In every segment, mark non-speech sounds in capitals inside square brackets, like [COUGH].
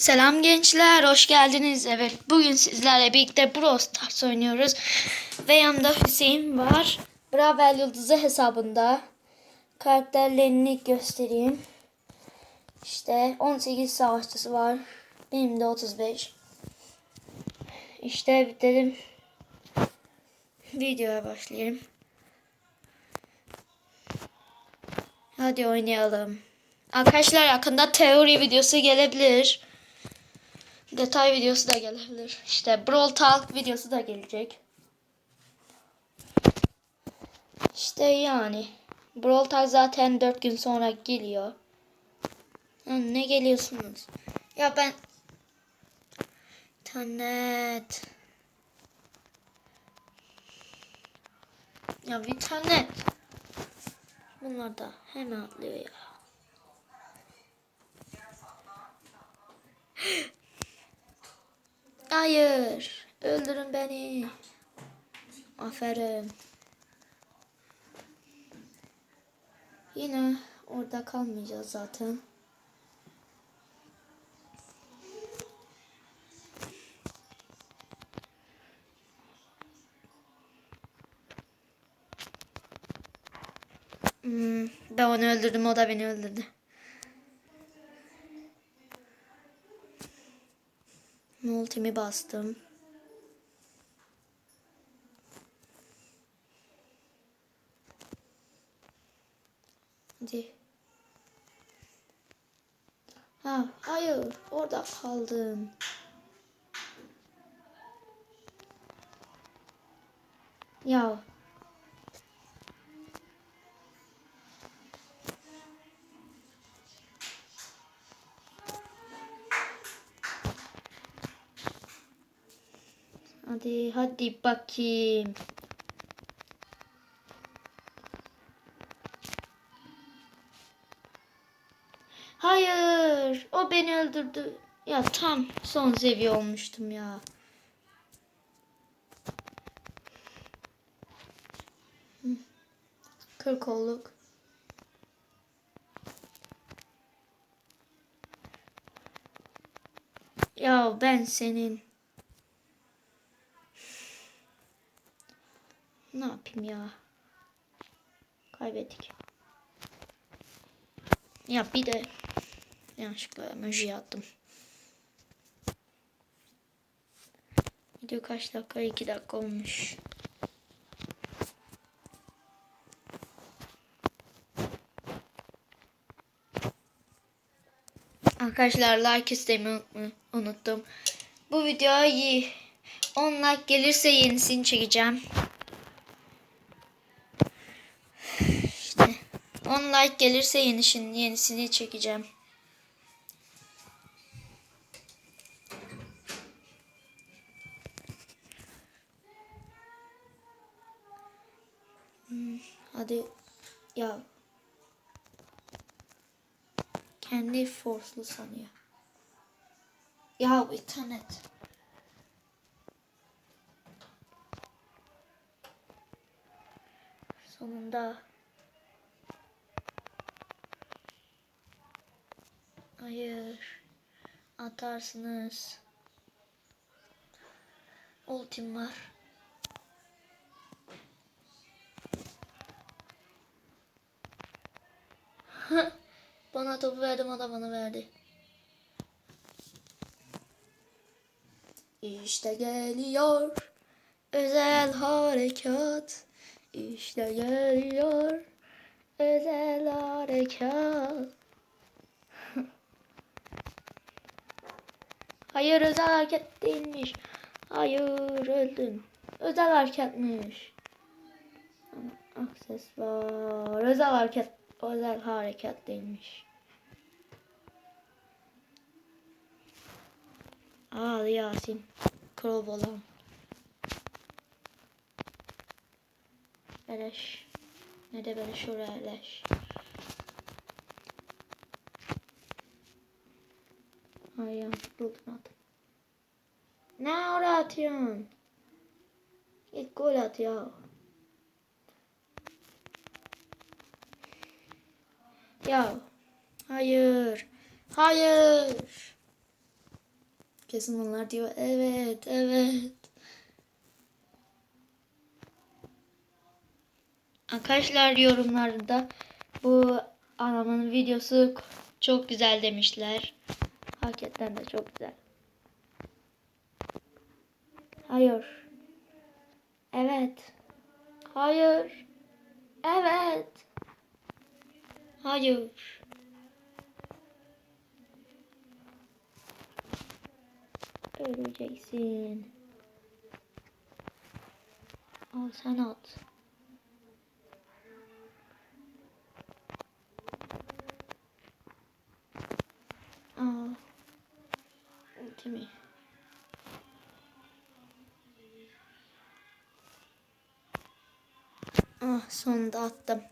Selam gençler, hoş geldiniz. Evet, bugün sizlerle birlikte Brawl Stars oynuyoruz. Ve yanımda Hüseyin var. Bravel Yıldızı hesabında. Karakterlerini göstereyim. İşte 18 savaşçısı var. Benim de 35. İşte dedim videoya başlayayım. Hadi oynayalım. Arkadaşlar yakında teori videosu gelebilir. Detay videosu da gelebilir. İşte Brawl Talk videosu da gelecek. İşte yani. Brawl Talk zaten 4 gün sonra geliyor. Ya ne geliyorsunuz? Ya ben... İnternet. Ya internet. Bunlar da hemen atlıyor ya. Hayır. Öldürün beni. Aferin. Yine orada kalmayacağız zaten. Hmm, ben onu öldürdüm o da beni öldürdü. Multimi bastım. Hadi. Ha, hayır. Orada kaldım. Ya. Hadi hadi bakayım. Hayır, o beni öldürdü. Ya tam son seviye olmuştum ya. Kırk olduk. Ya ben senin. Ne yapayım ya? Kaybettik. Ya bir de yanlışlıkla emoji attım. Video kaç dakika? 2 dakika olmuş. Arkadaşlar like istemeyi unuttum. Bu videoya 10 like gelirse yenisini çekeceğim. 10 like gelirse yenisini, yenisini çekeceğim. Hmm, hadi ya kendi force'lu sanıyor. Ya internet. Sonunda. Hayır. Atarsınız. Ultim var. [LAUGHS] bana topu verdim o da bana verdi. İşte geliyor özel harekat. İşte geliyor özel harekat. Hayır özel hareket değilmiş. Hayır öldüm. Özel hareketmiş. Aksesuar. Özel hareket. Özel hareket değilmiş. Al Yasin. Krov olan. Beleş. Ne de beleş oraya leş. Ay yanlışlıkla atmadım. Ne oraya atıyorsun? Git gol at ya. Ya. Hayır. Hayır. Kesin onlar diyor evet evet. Arkadaşlar yorumlarda bu anamın videosu çok güzel demişler. Hakikaten de çok güzel. Hayır. Evet. Hayır. Evet. Hayır. Öleceksin. Al sen at. Aa. Ultimi. Ah sonunda attım.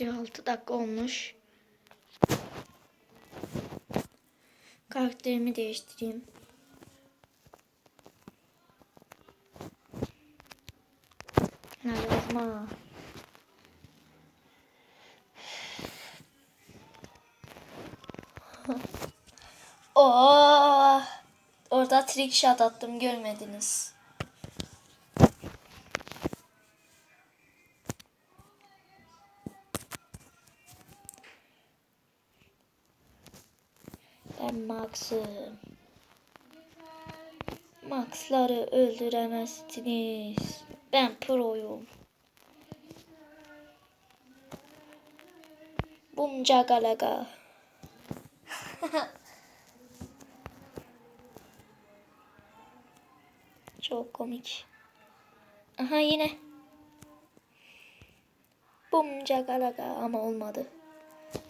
altı dakika olmuş. Karakterimi değiştireyim. Ha yazma. Oo! Orada trick shot attım görmediniz. Ben Max'ım. Max'ları öldüremezsiniz. Ben proyum. Bunca galaga. [LAUGHS] Çok komik. Aha yine. Bumca galaga ama olmadı.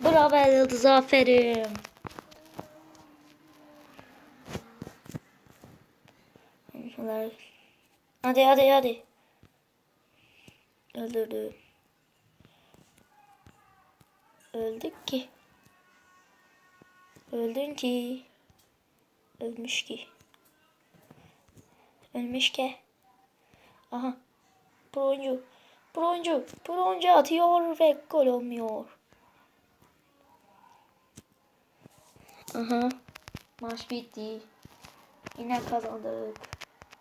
Bravo Yıldız aferin. Hadi hadi hadi. Öldürdü. Öldük ki. Öldün ki. Ölmüş ki. Ölmüş ki. Aha. Broncu. Broncu. Broncu atıyor ve gol olmuyor. Aha. Maç bitti. Yine kazandık.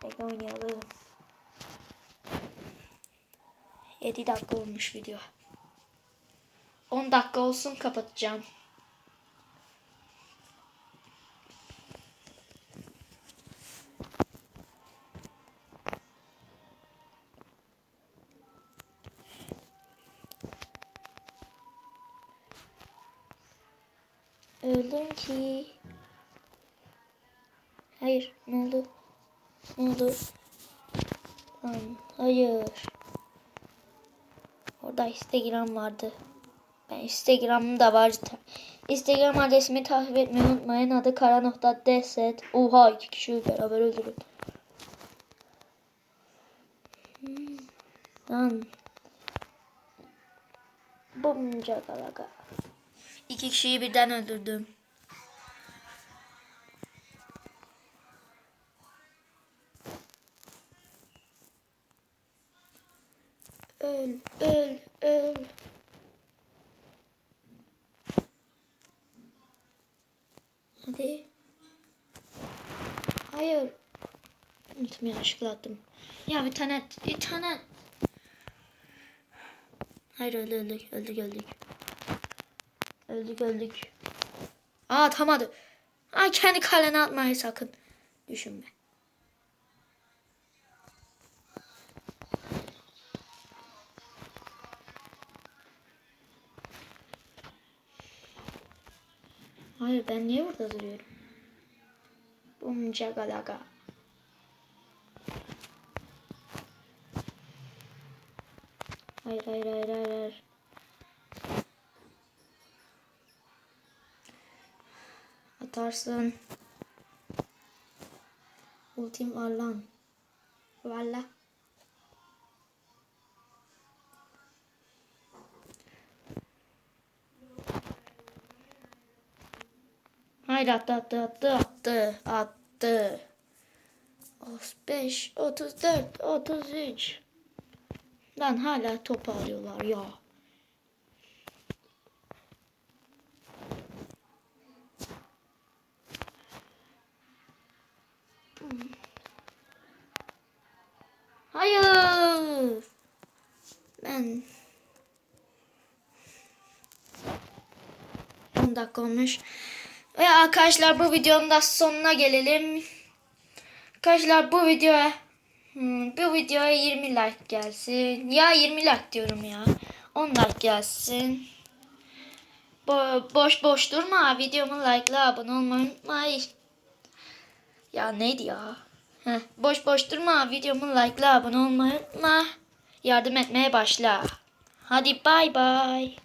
Bekle oynayalım. 7 dakika olmuş video. 10 dakika olsun kapatacağım. Ki. Hayır, ne oldu? Ne oldu? Lan, hayır. Orada Instagram vardı. Ben Instagram'ım var. Instagram adresimi takip etmeyi unutmayın. Adı kara.dset. Oha iki kişi beraber öldürün. Hmm. Lan. Bumca galaga. İki kişiyi birden öldürdüm. Öl, öl, öl. Hadi. Hayır. Unuttum yanlışlıkla attım. Ya bir tane, bir tane. Hayır öldü, öldük, öldük, öldük. Öldük, öldük. Aa atamadı. Ay kendi kalene atmayı sakın. Düşünme. Hayır ben niye burada duruyorum? Bumca galaga. Hayır hayır hayır hayır. hayır. Atarsın. Ultim var lan. Valla. Hayır attı attı attı attı attı. 35, 34, 33. Lan hala top arıyorlar ya. Hayır. Ben 10 dakika olmuş. Ve arkadaşlar bu videonun da sonuna gelelim. Arkadaşlar bu videoya hmm, bu videoya 20 like gelsin. Ya 20 like diyorum ya. 10 like gelsin. Bo- boş boş durma. Videomu like'la abone olmayı unutmayın. Ya neydi ya? Heh, boş boş durma. Videomu like'la abone olmayı unutma. Yardım etmeye başla. Hadi bay bay.